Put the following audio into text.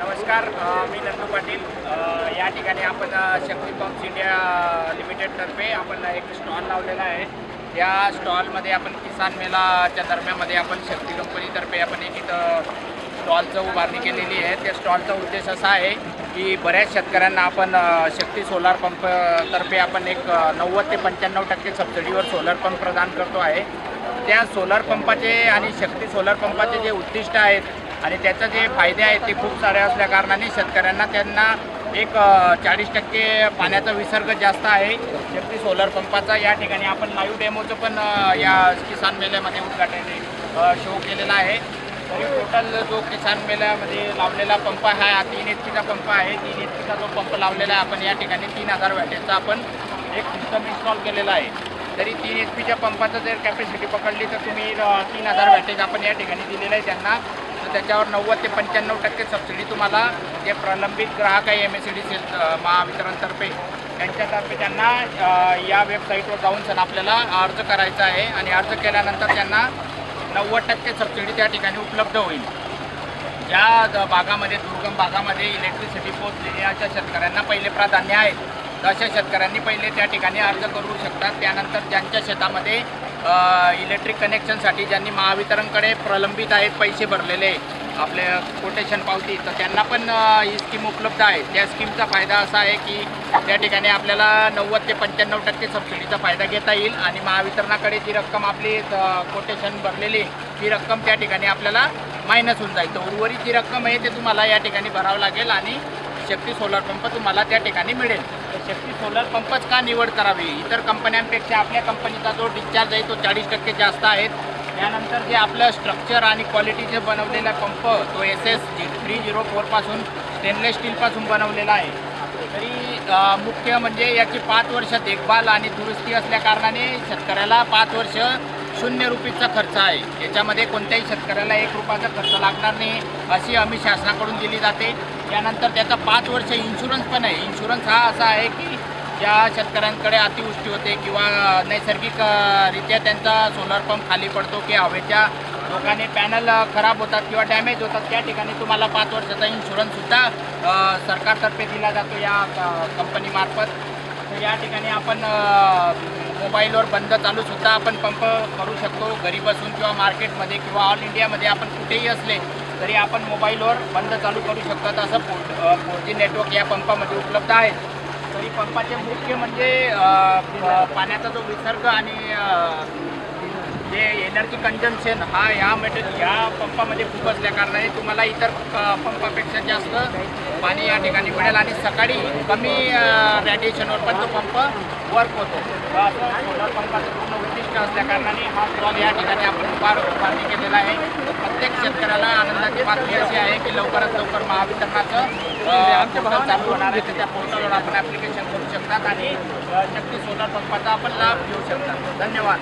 नमस्कार मी नंदू पाटील. या ठिकाणी आपण शक्ती पंप्स इंडिया लिमिटेडतर्फे आपण एक स्टॉल लावलेला आहे. या स्टॉलमध्ये आपण किसान मेलाच्या दरम्यानमध्ये आपण शक्ती कंपनीतर्फे आपण एक इथं स्टॉलचं उभारणी केलेली आहे. त्या स्टॉलचा उद्देश असा आहे की बऱ्याच शेतकऱ्यांना आपण शक्ती सोलार पंप तर्फे आपण एक नव्वद ते पंच्याण्णव टक्के सबसिडीवर सोलर पंप प्रदान करतो आहे. त्या सोलर पंपाचे आणि शक्ती सोलर पंपाचे जे उद्दिष्ट आहेत आणि त्याचं जे फायदे आहेत ते खूप सारे असल्या कारणाने शेतकऱ्यांना त्यांना एक चाळीस टक्के पाण्याचा विसर्ग जास्त आहे. शक्ती सोलर पंपाचा या ठिकाणी आपण लाईव्ह डेमोचं पण या किसान मेल्यामध्ये उद्घाटन शो केलेला आहे. तरी टोटल जो किसान मेल्यामध्ये लावलेला पंप आहे हा तीन एच पीचा पंप आहे. तीन एच पीचा जो पंप लावलेला आहे आपण या ठिकाणी तीन हजार वॅटेजचा आपण एक सिस्टम इन्स्टॉल केलेला आहे. तरी तीन एच पीच्या पंपाचं जर कॅपॅसिटी पकडली तर तुम्ही तीन हजार वॅटेज आपण या ठिकाणी दिलेलं आहे त्यांना. तर त्याच्यावर नव्वद ते पंच्याण्णव टक्के सबसिडी तुम्हाला जे प्रलंबित ग्राहक आहे M S C D C महावितरणतर्फे त्यांच्यातर्फे त्यांना या वेबसाईटवर जाऊन सण आपल्याला अर्ज करायचा आहे आणि अर्ज केल्यानंतर त्यांना नव्वद टक्के सबसिडी त्या ठिकाणी उपलब्ध होईल. ज्या भागामध्ये दुर्गम भागामध्ये इलेक्ट्रिसिटी पोचलेली अशा शेतकऱ्यांना पहिले प्राधान्य आहे. तर अशा शेतकऱ्यांनी पहिले त्या ठिकाणी अर्ज करू शकतात. त्यानंतर ज्यांच्या शेतामध्ये इलेक्ट्रिक कनेक्शनसाठी ज्यांनी महावितरणकडे प्रलंबित आहेत पैसे भरलेले आपले कोटेशन पावती तर त्यांना पण ही स्कीम उपलब्ध आहे. त्या स्कीमचा फायदा असा आहे की त्या ठिकाणी आपल्याला नव्वद ते पंच्याण्णव टक्के सबसिडीचा फायदा घेता येईल आणि महावितरणाकडे जी रक्कम आपली कोटेशन भरलेली ती रक्कम त्या ठिकाणी आपल्याला मायनस होऊन जाईल. तर उर्वरित जी रक्कम आहे ते तुम्हाला या ठिकाणी भरावं लागेल आणि शक्ती सोलर पंप तुम्हाला त्या ठिकाणी मिळेल. शक्ती सोलर पंपच का निवड करावी? इतर कंपन्यांपेक्षा आपल्या कंपनीचा जो डिस्चार्ज आहे तो चाळीस टक्के जास्त आहे. त्यानंतर जे आपलं स्ट्रक्चर आणि क्वालिटीचे बनवलेला पंप तो एस एस थ्री झिरो फोरपासून स्टेनलेस स्टीलपासून बनवलेला आहे. तरी मुख्य म्हणजे याची पाच वर्ष देखभाल आणि दुरुस्ती असल्या कारणाने शेतकऱ्याला पाच वर्ष शून्य रुपीचा खर्च आहे. याच्यामध्ये कोणत्याही शेतकऱ्याला एक रुपयाचा खर्च लागणार नाही अशी हमी शासनाकडून दिली जाते. त्यानंतर त्याचा पाच वर्ष इन्शुरन्स पण आहे. इन्शुरन्स हा असा आहे की ज्या शेतकऱ्यांकडे अतिवृष्टी होते किंवा नैसर्गिकरित्या त्यांचा सोलर पंप खाली पडतो की हवेच्या लोकांनी पॅनल खराब होतात किंवा डॅमेज होतात त्या ठिकाणी तुम्हाला पाच वर्षाचा इन्शुरन्ससुद्धा सरकारतर्फे दिला जातो या कंपनीमार्फत तर या ठिकाणी आपण मोबाईलवर बंद चालूसुद्धा आपण पंप करू शकतो. घरी बसून किंवा मार्केटमध्ये किंवा ऑल इंडियामध्ये आपण कुठेही असले तरी आपण मोबाईलवर बंद चालू करू शकतात असं फोर फोर जी नेटवर्क या पंपामध्ये उपलब्ध आहे. तरी पंपाचे मुख्य म्हणजे पाण्याचा जो विसर्ग आणि जे एनर्जी कंजम्पशन हा या मेटेरियल या पंपामध्ये खूप असल्याकारणाने तुम्हाला इतर पंपापेक्षा जास्त पाणी या ठिकाणी मिळेल आणि सकाळी कमी रॅडिएशनवर पण तो पंप वर्क होतो. असं सोलर पंपाचं पूर्ण उद्दिष्ट असल्याकारणाने हा स्टॉल या ठिकाणी आपण फार उभारणी केलेला आहे. शेतकऱ्याला आनंदाची बातमी अशी आहे की लवकरात लवकर महावितरणाचं पोर्टल चालू होणार आहे. त्या पोर्टलवर आपण ॲप्लिकेशन करू शकतात आणि शक्ती सोलर पंपाचा आपण लाभ घेऊ शकतात. धन्यवाद.